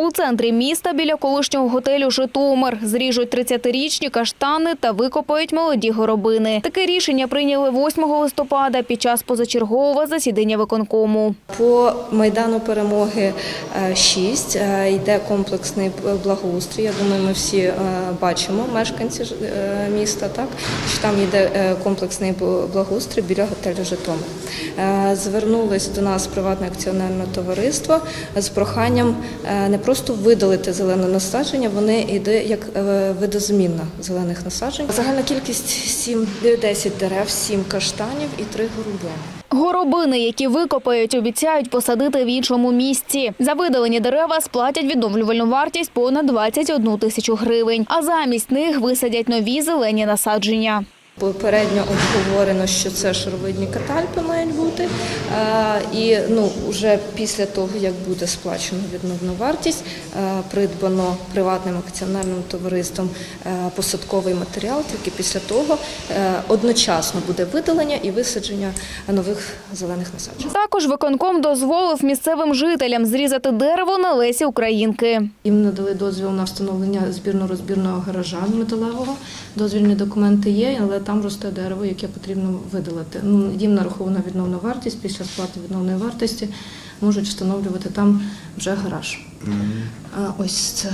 У центрі міста біля колишнього готелю Житомир зріжуть 30-річні каштани та викопають молоді горобини. Таке рішення прийняли 8 листопада під час позачергового засідання виконкому. По майдану перемоги 6 йде комплексний благоустрій. Я думаю, ми всі е, бачимо мешканці е, міста. Так що там йде е, комплексний благоустрій біля готелю Житомир. Е, Звернулось до нас приватне акціонерне товариство з проханням е, не просто видалити зелене насадження, вони йде як е, видозмінна зелених насаджень. Загальна кількість 7, 10 дерев, 7 каштанів і 3 голубини. Горобини, які викопають, обіцяють посадити в іншому місці. За видалені дерева сплатять відновлювальну вартість понад 21 тисячу гривень, а замість них висадять нові зелені насадження. Попередньо обговорено, що це шаровидні катальпи мають бути. Е, І ну, вже після того, як буде сплачено відновну вартість, е, придбано приватним акціонерним товариством е, посадковий матеріал. Тільки після того е, одночасно буде видалення і висадження нових зелених насаджень. Також виконком дозволив місцевим жителям зрізати дерево на лесі Українки. Їм надали дозвіл на встановлення збірно-розбірного гаража металевого. Дозвільні документи є, але там росте дерево, яке потрібно видалити. Ну, їм нарахована відновна вартість. Після сплати відновної вартості можуть встановлювати там вже гараж. Ось це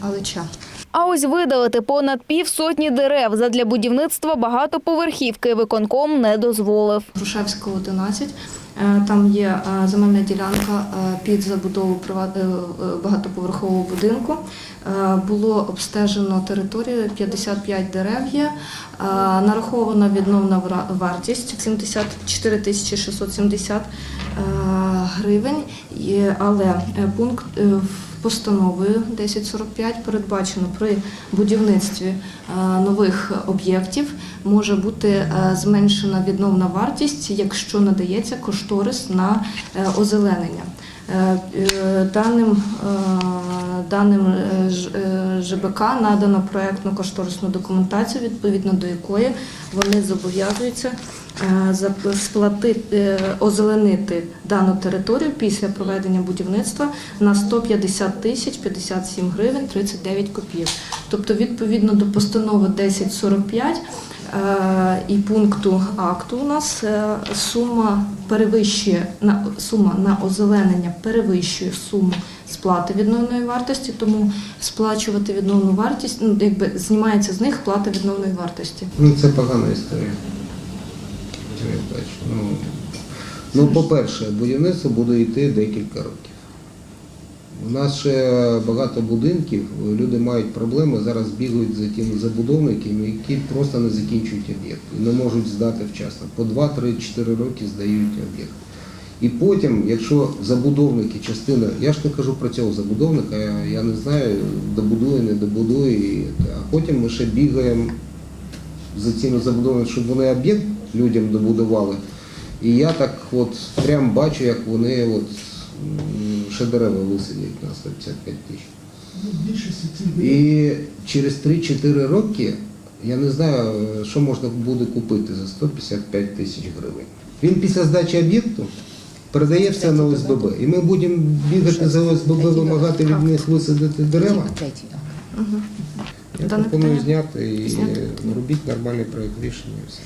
алеча. алича. А ось видалити понад півсотні дерев задля будівництва багатоповерхівки виконком не дозволив. Рушевського 11. Е, Там є е, земельна ділянка е, під забудову багатоповерхового будинку. Було обстежено територію, 55 дерев є. Нарахована відновна вартість 74 тисячі 670 е, гривень. Але пункт в постановою 1045 передбачено при будівництві е, нових об'єктів може бути е, зменшена відновна вартість, якщо надається кошторис на е, озеленення. Даним, даним ЖБК надано проєктну кошторисну документацію, відповідно до якої вони зобов'язуються сплатити, озеленити дану територію після проведення будівництва на 150 тисяч 57 гривень 39 копійок. Тобто, відповідно до постанови 1045 е, і пункту акту у нас е, сума перевищує на сума на озеленення перевищує суму сплати відновної вартості, тому сплачувати відновну вартість, ну якби знімається з них плата відновної вартості. Ну, це погана історія. Ну, ну, по-перше, будівництво буде йти декілька років. У нас ще багато будинків, люди мають проблеми, зараз бігають за тими забудовниками, які просто не закінчують об'єкт і не можуть здати вчасно. По 2, 3, 4 роки здають об'єкт. І потім, якщо забудовники частина, я ж не кажу про цього забудовника, я, не знаю, добудує, не добудує, а потім ми ще бігаємо за цими забудовами, щоб вони об'єкт людям добудували. І я так от прям бачу, як вони от ще дерева висадять на 155 тисяч. І через 3-4 роки я не знаю, що можна буде купити за 155 тисяч гривень. Він після здачі об'єкту передає все на ОСББ. І ми будемо бігати за ОСББ, вимагати від них висадити дерева. Я пропоную зняти і робіть нормальний проєкт рішення. і все.